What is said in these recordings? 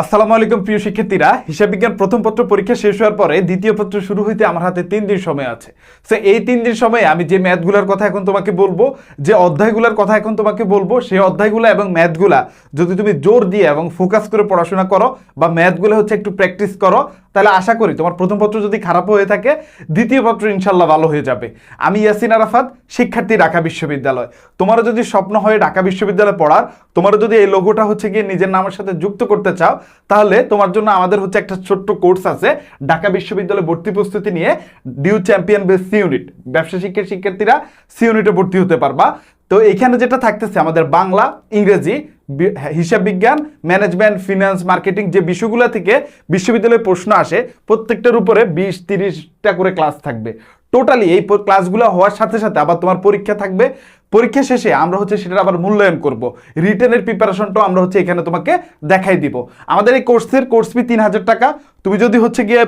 আসসালামু আলাইকুম, প্রিয় শিক্ষার্থীরা। হিসাব বিজ্ঞান প্রথম পত্র পরীক্ষা শেষ হওয়ার পরে দ্বিতীয় পত্র শুরু হইতে আমার হাতে তিন দিন সময় আছে। সো এই তিন দিন সময়ে আমি যে ম্যাথগুলোর কথা এখন তোমাকে বলব, যে অধ্যায়গুলোর কথা এখন তোমাকে বলব, সেই অধ্যায়গুলো এবং ম্যাথগুলা যদি তুমি জোর দিয়ে এবং ফোকাস করে পড়াশোনা করো বা ম্যাথগুলো হচ্ছে একটু প্র্যাকটিস করো, তাহলে আশা করি তোমার প্রথম পত্র যদি খারাপ হয়ে থাকে, দ্বিতীয় পত্র ইনশাল্লাহ ভালো হয়ে যাবে। আমি ইয়াসিন আরাফাত, শিক্ষার্থী ঢাকা বিশ্ববিদ্যালয়। তোমারও যদি স্বপ্ন হয় ঢাকা বিশ্ববিদ্যালয়ে পড়ার, তোমারও যদি এই লোগোটা হচ্ছে গিয়ে নিজের নামের সাথে যুক্ত করতে চাও তাহলে তোমার জন্য আমাদের হচ্ছে একটা ছোট্ট কোর্স আছে। ঢাকা বিশ্ববিদ্যালয়ে ভর্তি প্রস্তুতি নিয়ে DU champion base C unit. ব্যবসা শিক্ষার শিক্ষার্থীরা সি ইউনিটে ভর্তি হতে পারবা। তো এখানে যেটা থাকতেছে, আমাদের বাংলা, ইংরেজি, বি- হিসাব বিজ্ঞান, ম্যানেজমেন্ট, ফিনান্স, মার্কেটিং যে বিষয়গুলো থেকে বিশ্ববিদ্যালয়ে প্রশ্ন আসে, প্রত্যেকটার উপরে বিশ, তিরিশটা করে ক্লাস থাকবে। টোটালি এই ক্লাসগুলো হওয়ার সাথে সাথে আবার তোমার পরীক্ষা থাকবে। পরীক্ষা শেষে আমরা হচ্ছে সেটা আবার মূল্যায়ন করব। রিটেনের প্রিপারেশনটাও আমরা হচ্ছে এখানে তোমাকে দেখাই দিব। আমাদের এই কোর্সের কোর্স ফি তিন হাজার টাকা। তুমি যদি হচ্ছে গিয়ে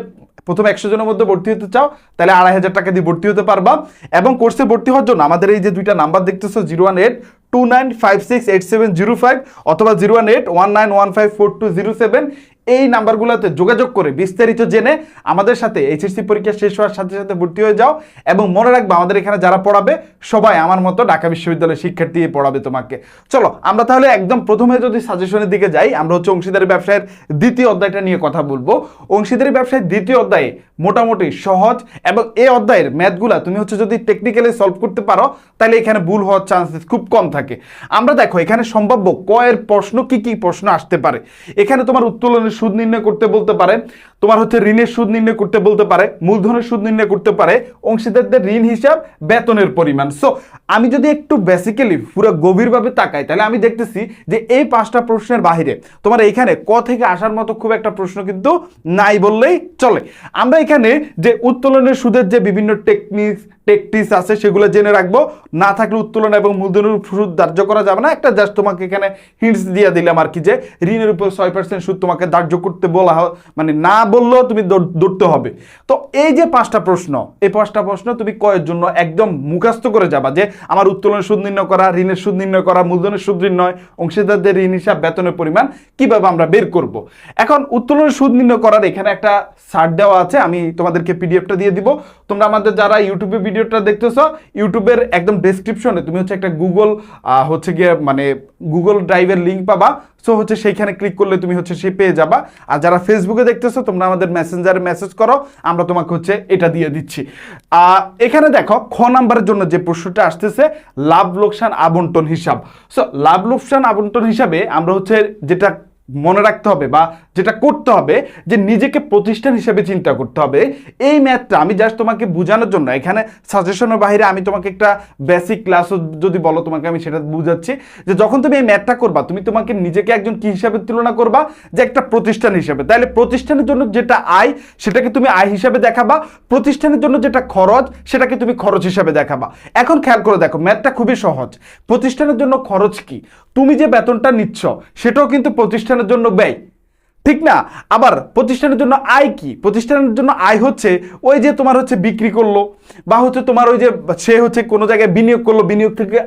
প্রথম একশো জনের মধ্যে ভর্তি হতে চাও, তাহলে আড়াই হাজার টাকা দিয়ে ভর্তি হতে পারবা। এবং কোর্সে ভর্তি হওয়ার জন্য আমাদের এই যে দুইটা নাম্বার দেখতেছো zero one eight two nine five six eight seven zero five অথবা zero one eight one nine one five four two zero seven এই নাম্বারগুলোতে যোগাযোগ করে বিস্তারিত জেনে আমাদের সাথে এইচএসসি পরীক্ষা শেষ হওয়ার সাথে সাথে ভর্তি হয়ে যাও এবং মনে রাখবে আমাদের এখানে যারা পড়াবে, সবাই আমার মতো ঢাকা বিশ্ববিদ্যালয়ের শিক্ষার্থী পড়াবে তোমাকে। চলো, আমরা তাহলে একদম প্রথমে যদি সাজেশনের দিকে যাই, আমরা হচ্ছে অংশীদারি ব্যবসায়ের দ্বিতীয় অধ্যায়টা নিয়ে কথা বলব। অংশীদারি ব্যবসায়ের দ্বিতীয় অধ্যায়ে মোটামুটি সহজ এবং এই অধ্যায়ের ম্যাথগুলা তুমি হচ্ছে যদি টেকনিক্যালি সলভ করতে পারো, তাহলে এখানে ভুল হওয়ার চান্সেস খুব কম থাকে। আমরা দেখো, এখানে সম্ভাব্য কয়ের প্রশ্ন কি কি প্রশ্ন আসতে পারে? এখানে তোমার উত্তোলনের সুদ নির্ণয় করতে বলতে পারে। তোমার হচ্ছে ঋণের সুদ নির্ণয় করতে বলতে পারে, মূলধনের সুদ নির্ণয় করতে পারে, অংশীদারদের ঋণ হিসাব বেতনের পরিমাণ। সো আমি যদি একটু বেসিক্যালি পুরো গভীরভাবে তাকাই, তাহলে আমি দেখতেছি যে এই পাঁচটা প্রশ্নের বাহিরে তোমার এখানে ক থেকে আসার মতো খুব একটা প্রশ্ন কিন্তু নাই বললেই চলে। আমরা এখানে যে উত্তোলনের সুদের যে বিভিন্ন টেকনিক টেকটিস আছে সেগুলো জেনে রাখব। না থাকলে উত্তোলন এবং মূলধনের সুদ ধার্য করা যাবে না। একটা জাস্ট তোমাকে এখানে হিন্টস দিয়ে দিলাম আর কি যে ঋণের উপর ছয় পার্সেন্ট সুদ তোমাকে ধার্য করতে বলা হয় মানে না বললেও তুমি দৌড়তে হবে। তো এই যে পাঁচটা প্রশ্ন, এই পাঁচটা প্রশ্ন তুমি কয়ের জন্য একদম মুখাস্ত করে যাবা যে আমার উত্তোলনের সুদ নির্ণয় করা, ঋণের সুদ নির্ণয় করা, মূলধনের সুদ নির্ণয়, অংশীদারদের ঋণ হিসাব, বেতনের পরিমাণ কীভাবে আমরা বের করব। এখন উত্তোলনের সুদ নির্ণয় করার এখানে একটা সার্ট দেওয়া আছে, আমি তোমাদেরকে পিডিএফটা দিয়ে দিব। তোমরা আমাদের যারা ইউটিউবে ভিডিওটা দেখতেছো, ইউটিউবের একদম ডেসক্রিপশনে তুমি হচ্ছে একটা গুগল হচ্ছে গিয়ে মানে গুগল ড্রাইভের লিঙ্ক পাবা। সো হচ্ছে সেইখানে ক্লিক করলে তুমি হচ্ছে সে পেয়ে যাবা। আর যারা ফেসবুকে দেখতেছো, তোমরা আমাদের মেসেঞ্জারে মেসেজ করো, আমরা তোমাকে হচ্ছে এটা দিয়ে দিচ্ছি। এখানে দেখো, খ নাম্বারের জন্য যে প্রশ্নটা আসতেছে, লাভ, লোকসান, আবন্টন হিসাব। সো লাভ, লোকসান, আবন্টন হিসাবে আমরা হচ্ছে যেটা মনে রাখতে হবে বা যেটা করতে হবে যে নিজেকে প্রতিষ্ঠান হিসেবে চিন্তা করতে হবে। এই ম্যাথটা আমি জাস্ট তোমাকে বোঝানোর জন্য, এখানে সাজেশনের বাইরে আমি তোমাকে একটা বেসিক ক্লাসও যদি বলো, তোমাকে আমি সেটা বুঝাচ্ছি যে যখন তুমি এই ম্যাথটা করবা, তুমি তোমাকে নিজেকে একজন কি হিসাবে তুলনা করবা? যে একটা প্রতিষ্ঠান হিসেবে। তাহলে প্রতিষ্ঠানের জন্য যেটা আয়, সেটাকে তুমি আয় হিসাবে দেখাবা। প্রতিষ্ঠানের জন্য যেটা খরচ, সেটাকে তুমি খরচ হিসাবে দেখাবা। এখন খেয়াল করে দেখো ম্যাথটা খুবই সহজ। প্রতিষ্ঠানের জন্য খরচ কি? তুমি যে বেতনটা নিচ্ছ, সেটাও কিন্তু প্রতিষ্ঠানের জন্য ব্যয়। ঠিক না? আবার প্রতিষ্ঠানের জন্য আয় কি? প্রতিষ্ঠানের জন্য আয় হচ্ছে ওই যে তোমার হচ্ছে বিক্রি করল, বা হচ্ছে তোমার ওই যে সে হচ্ছে কোনো জায়গায় বিনিয়োগ করল, বিনিয়োগ থেকে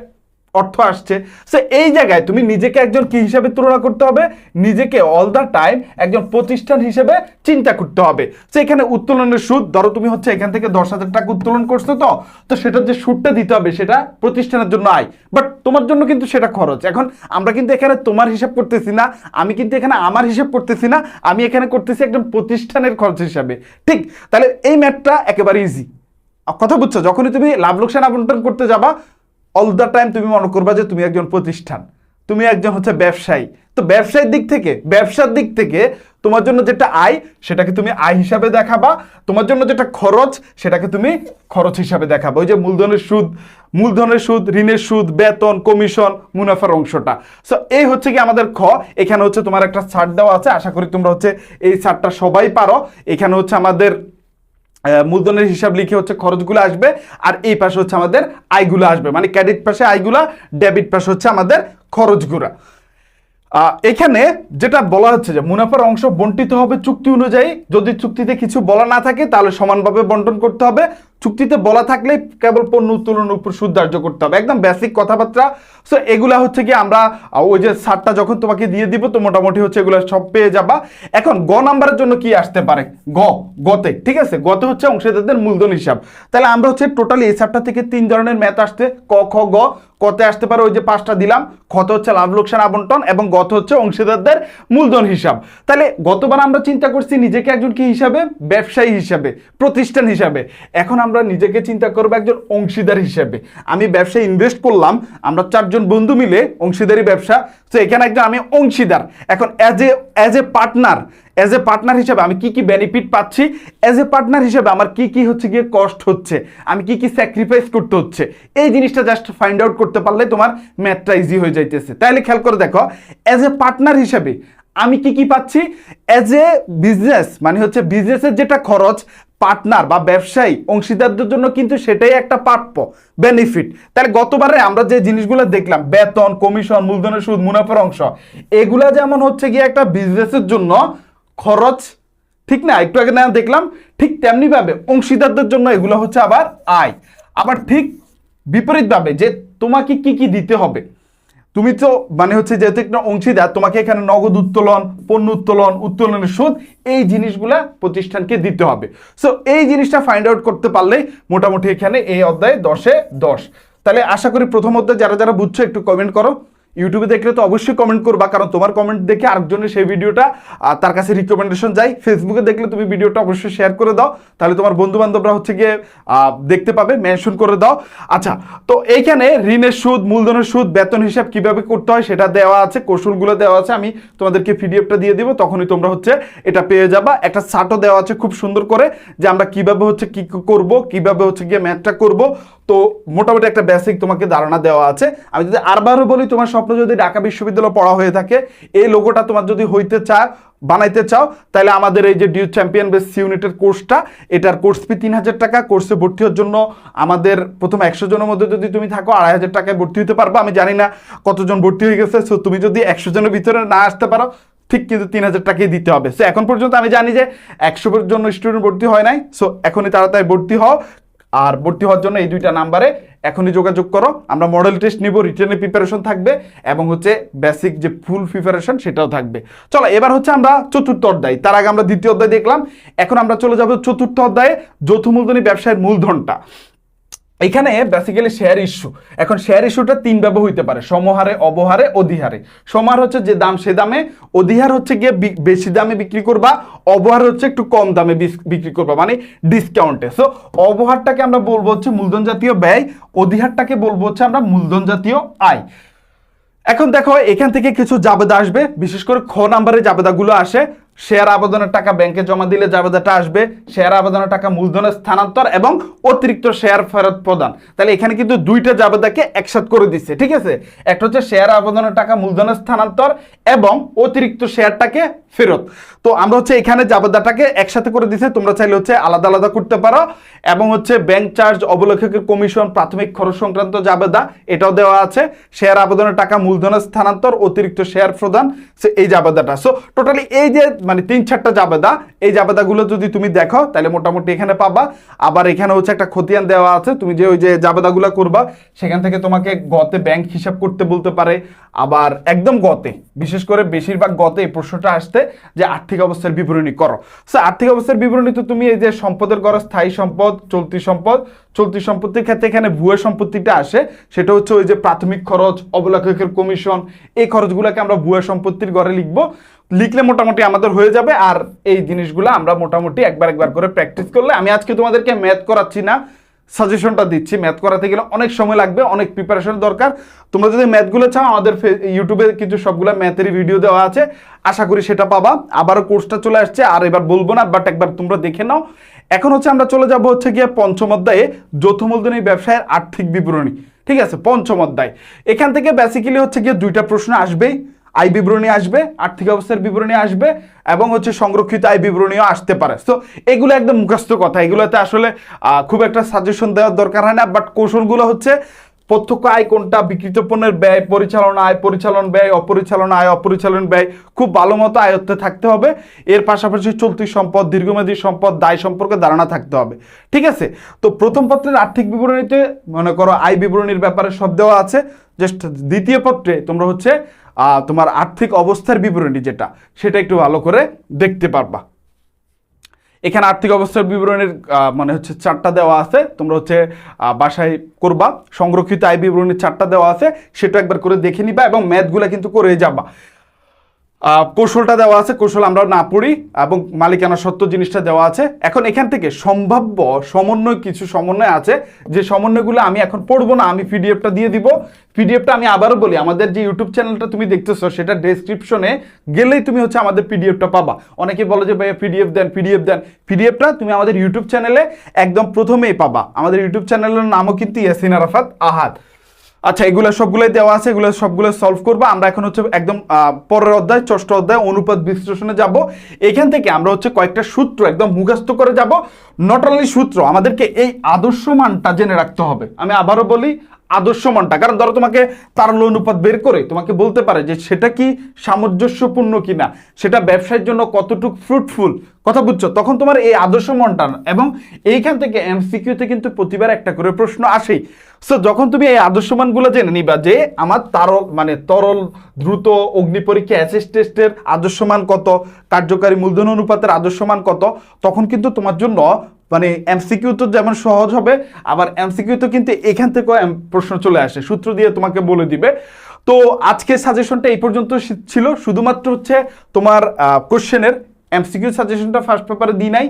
অর্থ আসছে। সো এই জায়গায় তুমি নিজেকে একজন কি হিসাবে তুলনা করতে হবে? নিজেকে অল দ্য টাইম একজন প্রতিষ্ঠান হিসেবে চিন্তা করতে হবে। সো এখানে উত্তোলনের সুদ, ধরো তুমি হচ্ছে এখান থেকে দশ হাজার টাকা উত্তোলন করছ তো তো সেটার যে সুদটা দিতে হবে সেটা প্রতিষ্ঠানের জন্য আয়। বাট তোমার জন্য কিন্তু সেটা খরচ। এখন আমরা কিন্তু এখানে তোমার হিসাব করতেছি না, আমি কিন্তু এখানে আমার হিসাব করতেছি না, আমি এখানে করতেছি একজন প্রতিষ্ঠানের খরচ হিসাবে। ঠিক? তাহলে এই ম্যাথটা একেবারে ইজি কথা বুঝছ? যখনই তুমি লাভ লোকসান আবন্টন করতে যাবা অল দ্য টাইম তুমি মনে করবা যে তুমি একজন প্রতিষ্ঠান, তুমি একজন হচ্ছে ব্যবসায়ী। তো ব্যবসায়ের দিক থেকে, ব্যবসার দিক থেকে তোমার জন্য যেটা আয়, সেটাকে তুমি আয় হিসাবে দেখাবা। তোমার জন্য যেটা খরচ, সেটাকে তুমি খরচ হিসাবে দেখাবা। ওই যে মূলধনের সুদ মূলধনের সুদ, ঋণের সুদ, বেতন, কমিশন, মুনাফার অংশটা। সো এই হচ্ছে কি আমাদের খ। এখানে হচ্ছে তোমার একটা ছাড় দেওয়া আছে। আশা করি তোমরা হচ্ছে এই ছাড়টা সবাই পারো। এখানে হচ্ছে আমাদের মূলধনের হিসাব লিখে হচ্ছে খরচগুলো আসবে, আর এই পাশে হচ্ছে আমাদের আয়গুলো আসবে। মানে ক্রেডিট পাশে আয়গুলা ডেবিট পাশে হচ্ছে আমাদের খরচগুলা। এখানে যেটা বলা হচ্ছে যে মুনাফার অংশ বন্টিত হবে চুক্তি অনুযায়ী। যদি চুক্তিতে কিছু বলা না থাকে, তাহলে সমানভাবে বন্টন করতে হবে। চুক্তিতে বলা থাকলে কেবল পণ্য উত্তোলনের উপর সুদ ধার্য করতে হবে। একদম বেসিক কথাবার্তা। সো এগুলা হচ্ছে কি আমরা ওই যে সারটা যখন তোমাকে দিয়ে দিব, তো মোটামুটি হচ্ছে এগুলো সব পেয়ে যাবা। এখন গ নাম্বারের জন্য কি আসতে পারে? গ, গতে, ঠিক আছে? গতে হচ্ছে অংশীদারদের মূলধন হিসাব। তাহলে আমরা হচ্ছে টোটালি এই সারটা থেকে তিন ধরনের ম্যাথ আসতে ক, খ, গ, কতে আসতে পারে ওই যে পাঁচটা দিলাম। ক্ষত হচ্ছে লাভ, লোকসান, আবন্টন এবং গত হচ্ছে অংশীদারদের মূলধন হিসাব। তাহলে গতবার আমরা চিন্তা করছি নিজেকে একজন কি হিসাবে? ব্যবসায়ী হিসাবে, প্রতিষ্ঠান হিসাবে। এখন আমরা নিজেকে চিন্তা করব একজন অংশীদার হিসাবে। আমি ব্যবসায় ইনভেস্ট করলাম, আমরা চারজন বন্ধু মিলে অংশীদারি ব্যবসা, তো এখানে একজন আমি অংশীদার। এখন as a as a partner as a partner হিসেবে আমি কি কি বেনিফিট পাচ্ছি? অ্যাজ এ পার্টনার হিসেবে আমার কি কি হচ্ছে গিয়ে কষ্ট হচ্ছে? আমি কি কি স্যাক্রিফাইস করতে হচ্ছে? এই জিনিসটা জাস্ট ফাইন্ড আউট করতে পারলে তোমার ম্যাথটা ইজি হয়ে যাইতেছে। তাইলে খেয়াল করে দেখো অ্যাজ এ পার্টনার হিসেবে আমি কি কি পাচ্ছি? অ্যাজ এ বিজনেস মানে হচ্ছে বিজনেসের যেটা খরচ পার্টনার বা ব্যবসায়ী অংশীদারদের জন্য কিন্তু সেটাই একটা প্রাপ্য বেনিফিট তাহলে গতবারে আমরা যে জিনিসগুলো দেখলাম, বেতন কমিশন মূলধনের সুদ, মুনাফার অংশ, এগুলা যেমন হচ্ছে গিয়ে একটা বিজনেসের জন্য খরচ, ঠিক না? একটু আগে না দেখলাম, ঠিক তেমনিভাবে অংশীদারদের জন্য এগুলো হচ্ছে আবার আয়। আবার ঠিক বিপরীতভাবে যে তোমাকে কি কি দিতে হবে তুমি তো মানে হচ্ছে যেহেতু একটা অংশীদার, তোমাকে এখানে নগদ উত্তোলন, পণ্য উত্তোলন, উত্তোলনের সুদ, এই জিনিসগুলা প্রতিষ্ঠানকে দিতে হবে। সো এই জিনিসটা ফাইন্ড আউট করতে পারলে মোটামুটি এখানে এই অধ্যায়ে দশে দশ। তাহলে আশা করি প্রথম অধ্যায় যারা যারা বুঝছ একটু কমেন্ট করো। ইউটিউবে দেখলে তো অবশ্যই কমেন্ট করবা, কারণ তোমার কমেন্ট দেখে আরেকজনের সেই ভিডিওটা তার কাছে রিকমেন্ডেশন যায়। ফেসবুকে দেখলে তুমি ভিডিওটা অবশ্যই শেয়ার করে দাও। তাহলে তোমার বন্ধু বান্ধবরা হচ্ছে গিয়ে দেখতে পাবে মেনশন করে দাও। আচ্ছা তো এইখানে ঋণের সুদ, মূলধনের সুদ, বেতন হিসাব কীভাবে করতে হয় সেটা দেওয়া আছে, কৌশলগুলো দেওয়া আছে। আমি তোমাদেরকে পিডিএফটা দিয়ে দিব, তখনই তোমরা হচ্ছে এটা পেয়ে যাবা। একটা চার্টও দেওয়া আছে খুব সুন্দর করে, যে আমরা কীভাবে হচ্ছে কি করব, কীভাবে হচ্ছে গিয়ে ম্যাথটা করব। তো মোটামুটি একটা বেসিক তোমাকে ধারণা দেওয়া আছে। আমি যদি আরবারও বলি, তোমার স্বপ্ন যদি ঢাকা বিশ্ববিদ্যালয় পড়া হয়ে থাকে, এই লোগোটা তোমার যদি হইতে চায় বানাইতে চাও, তাহলে আমাদের এই যে ডিউ চ্যাম্পিয়ন বেস ইউনিটের কোর্সটা এটার কোর্স ফি তিন হাজার টাকা। কোর্সে ভর্তি হওয়ার জন্য আমাদের প্রথম একশো জনের মধ্যে যদি তুমি থাকো, আড়াই হাজার টাকায় ভর্তি হতে পারবে। আমি জানি না কতজন ভর্তি হয়ে গেছে সো তুমি যদি একশো জনের ভিতরে না আসতে পারো, ঠিক কিন্তু তিন হাজার টাকাই দিতে হবে। সো এখন পর্যন্ত আমি জানি যে একশো জন স্টুডেন্ট ভর্তি হয় নাই সো এখনই তাড়াতাড়ি ভর্তি হও। আর ভর্তি হওয়ার জন্য এই দুইটা নাম্বারে এখনই যোগাযোগ করো। আমরা মডেল টেস্ট নিব রিটার্নের প্রিপারেশন থাকবে এবং হচ্ছে বেসিক যে ফুল প্রিপারেশন সেটাও থাকবে। চলো, এবার হচ্ছে আমরা চতুর্থ অধ্যায়। তার আগে আমরা দ্বিতীয় অধ্যায় দেখলাম। এখন আমরা চলে যাব চতুর্থ অধ্যায়ে যৌথ মূলধনী ব্যবসায়ের মূলধনটা। এখানে বেসিক্যালি শেয়ার ইস্যু এখন শেয়ার ইস্যুটা তিন ভাবে হইতে পারে, সমহারে, অবহারে, অধিহারে। সমার হচ্ছে যে দাম, সে দামে। অধিহার হচ্ছে গিয়ে বেশি দামে বিক্রি করবা, অবহার হচ্ছে একটু কম দামে বিক্রি করবা মানে ডিসকাউন্টে সো অবহারটাকে আমরা বলব হচ্ছে মূলধন জাতীয় ব্যয়, অধিহারটাকে বলব হচ্ছে আমরা মূলধন জাতীয় আয়। এখন দেখো, এখান থেকে কিছু জাবেদা আসবে, বিশেষ করে খ নাম্বারে জাবেদাগুলো আসে। শেয়ার আবেদনের টাকা ব্যাংকে জমা দিলে জাবেদাটা আসবে, শেয়ার আবেদনের টাকা মূলধনের স্থানান্তর এবং অতিরিক্ত শেয়ার ফেরত প্রদান। তাহলে এখানে কিন্তু দুইটা জাবেদাকে একসাথ করে দিচ্ছে, ঠিক আছে? একটা হচ্ছে শেয়ার আবেদনের টাকা মূলধনের স্থানান্তর এবং অতিরিক্ত শেয়ারটাকে ফেরত। তো আমরা হচ্ছে এখানে জাবেদাটাকে একসাথে করে দিছে, তোমরা চাইলে হচ্ছে আলাদা আলাদা করতে পারো। এবং হচ্ছে ব্যাংক চার্জ, অবলেখকের কমিশন, প্রাথমিক খরচ সংক্রান্ত জাবেদা এটাও দেওয়া আছে। শেয়ার আবেদনের টাকা মূলধনের স্থানান্তর, অতিরিক্ত শেয়ার প্রদান এই জাবেদাটা সো টোটালি এই যে মানে তিন চারটা জাবেদা। এই জাবেদাগুলো যদি তুমি দেখো, তাহলে মোটামুটি এখানে পাবা। আবার এখানে হচ্ছে একটা খতিয়ান দেওয়া আছে, তুমি যে ওই যে জাবেদাগুলো করবা, সেখান থেকে তোমাকে গতে ব্যাংক হিসাব করতে বলতে পারে। আবার একদম গতে, বিশেষ করে বেশিরভাগ গতে এই প্রশ্নটা আসতে যে আর্থিক অবস্থার বিবরণী করো। সো আর্থিক অবস্থার বিবরণী তো তুমি এই যে সম্পদের গড়, স্থায়ী সম্পদ, চলতি সম্পদ, চলতি সম্পত্তির ক্ষেত্রে এখানে ভুয়া সম্পত্তিটা আসে। সেটা হচ্ছে ওই যে প্রাথমিক খরচ অবলেখকের কমিশন এই খরচগুলোকে আমরা ভুয়া সম্পত্তির গড়ে লিখব। লিখলে মোটামুটি আমাদের হয়ে যাবে। আর এই জিনিসগুলো আমরা মোটামুটি একবার একবার করে প্র্যাকটিস করলে, আমি আজকে তোমাদেরকে ম্যাথ করাচ্ছি না সাজেশনটা দিচ্ছি। ম্যাথ করাতে গেলে অনেক সময় লাগবে, অনেক প্রিপারেশন দরকার। তোমরা যদি ম্যাথগুলো চাও, আমাদের ইউটিউবে কিন্তু সবগুলো ম্যাথেরই ভিডিও দেওয়া আছে। আশা করি সেটা পাবা। আবারও কোর্সটা চলে আসছে, আর এবার বলব না বাট একবার তোমরা দেখে নাও। এখন হচ্ছে আমরা চলে যাব হচ্ছে গিয়ে পঞ্চম অধ্যায়ে যৌথ মূলধনী ব্যবসায়ের আর্থিক বিবরণী। ঠিক আছে? পঞ্চম অধ্যায়। এখান থেকে বেসিক্যালি হচ্ছে গিয়ে দুইটা প্রশ্ন আসবেই। আয় বিবরণী আসবে, আর্থিক অবস্থার বিবরণী আসবে এবং হচ্ছে সংরক্ষিত আয় বিবরণীও আসতে পারে। তো এগুলো একদম মুখস্থ কথা। এগুলোতে আসলে খুব একটা সাজেশন দেওয়ার দরকার হয় না বাট কৌশলগুলো হচ্ছে প্রত্যক্ষ আয় কোনটা, বিকৃত পণ্যের ব্যয়, পরিচালনা আয়, পরিচালন ব্যয়, অপরিচালনা আয়, অপরিচালন ব্যয়, খুব ভালো মতো আয়ত্তে থাকতে হবে। এর পাশাপাশি চলতি সম্পদ, দীর্ঘমেয়াদী সম্পদ, দায় সম্পর্কে ধারণা থাকতে হবে। ঠিক আছে? তো প্রথম পত্রের আর্থিক বিবরণীতে মনে করো আয় বিবরণীর ব্যাপারে সব দেওয়া আছে। জাস্ট দ্বিতীয় পত্রে তোমরা হচ্ছে তোমার আর্থিক অবস্থার বিবরণী যেটা, সেটা একটু ভালো করে দেখতে পারবা। এখানে আর্থিক অবস্থার বিবরণীর মানে হচ্ছে চারটা দেওয়া আছে, তোমরা হচ্ছে বাসায় করবা, সংরক্ষিত আয় বিবরণীর চারটা দেওয়া আছে, সেটা একবার করে দেখে নিবা এবং ম্যাথগুলো কিন্তু করে যাবা। কৌশলটা দেওয়া আছে, কৌশল আমরা না পড়ি এবং মালিকানা সত্য জিনিসটা দেওয়া আছে। এখন এখান থেকে সম্ভাব্য সমন্বয়, কিছু সমন্বয় আছে। যে সমন্বয়গুলো আমি এখন পড়ব না, আমি পিডিএফটা দিয়ে দিব। পিডিএফটা আমি আবারও বলি, আমাদের যে ইউটিউব চ্যানেলটা তুমি দেখতেছো, সেটা ডেসক্রিপশনে গেলেই তুমি হচ্ছে আমাদের পিডিএফটা পাবা। অনেকে বলে যে ভাইয়া পিডিএফ দেন পিডিএফ দেন। পিডিএফটা তুমি আমাদের ইউটিউব চ্যানেলে একদম প্রথমেই পাবা। আমাদের ইউটিউব চ্যানেলের নামও কিন্তু ইয়াসিন আরাফাত আহাদ। আচ্ছা এগুলো সবগুলোই দেওয়া আছে, এগুলো সবগুলো সলভ করব। আমরা এখন হচ্ছে একদম পরের অধ্যায়, ষষ্ঠ অধ্যায়, অনুপাত বিশ্লেষণে যাব। এখান থেকে আমরা হচ্ছে কয়েকটা সূত্র একদম মুখস্থ করে যাব। নট অনলি সূত্র, আমাদেরকে এই আদর্শ মানটা জেনে রাখতে হবে। আমি আবারও বলি আদর্শ মানটা কারণ ধরো তোমাকে তারল অনুপাত বের করে তোমাকে বলতে পারে যে সেটা কি সামঞ্জস্যপূর্ণ কিনা, সেটা ব্যবসায়ের জন্য কতটুকু ফ্রুটফুল কথা বুঝছ? তখন তোমার এই আদর্শ মনটা এবং এইখান থেকে এমসিকিউতে কিন্তু প্রতিবার একটা করে প্রশ্ন আসেই। সো যখন তুমি এই আদর্শ মানগুলো জেনে নিবা যে আমার তারল মানে তরল, দ্রুত, অগ্নি পরীক্ষা অ্যাসেস টেস্টের আদর্শ মান কত, কার্যকারী মূলধন অনুপাতের আদর্শ মান কত, তখন কিন্তু তোমার জন্য মানে এমসিকিউ তো যেমন সহজ হবে, আবার এমসিকিউ তো কিন্তু এখান থেকেও প্রশ্ন চলে আসে, সূত্র দিয়ে তোমাকে বলে দিবে। তো আজকে সাজেশনটা এই পর্যন্ত ছিল, শুধুমাত্র হচ্ছে তোমার কোশ্চেনের এমসিকিউ সাজেশনটা ফার্স্ট পেপারে দিই নাই,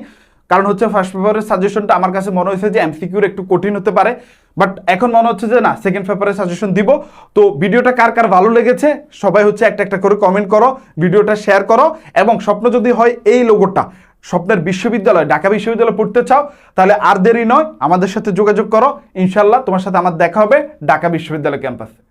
কারণ হচ্ছে ফার্স্ট পেপারের সাজেশনটা আমার কাছে মনে হয়েছে যে এমসিকিউর একটু কঠিন হতে পারে বাট এখন মনে হচ্ছে যে না সেকেন্ড পেপারে সাজেশন দিব। তো ভিডিওটা কার কার ভালো লেগেছে, সবাই হচ্ছে একটা একটা করে কমেন্ট করো, ভিডিওটা শেয়ার করো, এবং স্বপ্ন যদি হয় এই লোগোটা স্বপ্নের বিশ্ববিদ্যালয়, ঢাকা বিশ্ববিদ্যালয় পড়তে চাও, তাহলে আর দেরি নয়। আমাদের সাথে যোগাযোগ করো। ইনশাল্লাহ তোমার সাথে আমার দেখা হবে ঢাকা বিশ্ববিদ্যালয় ক্যাম্পাসে।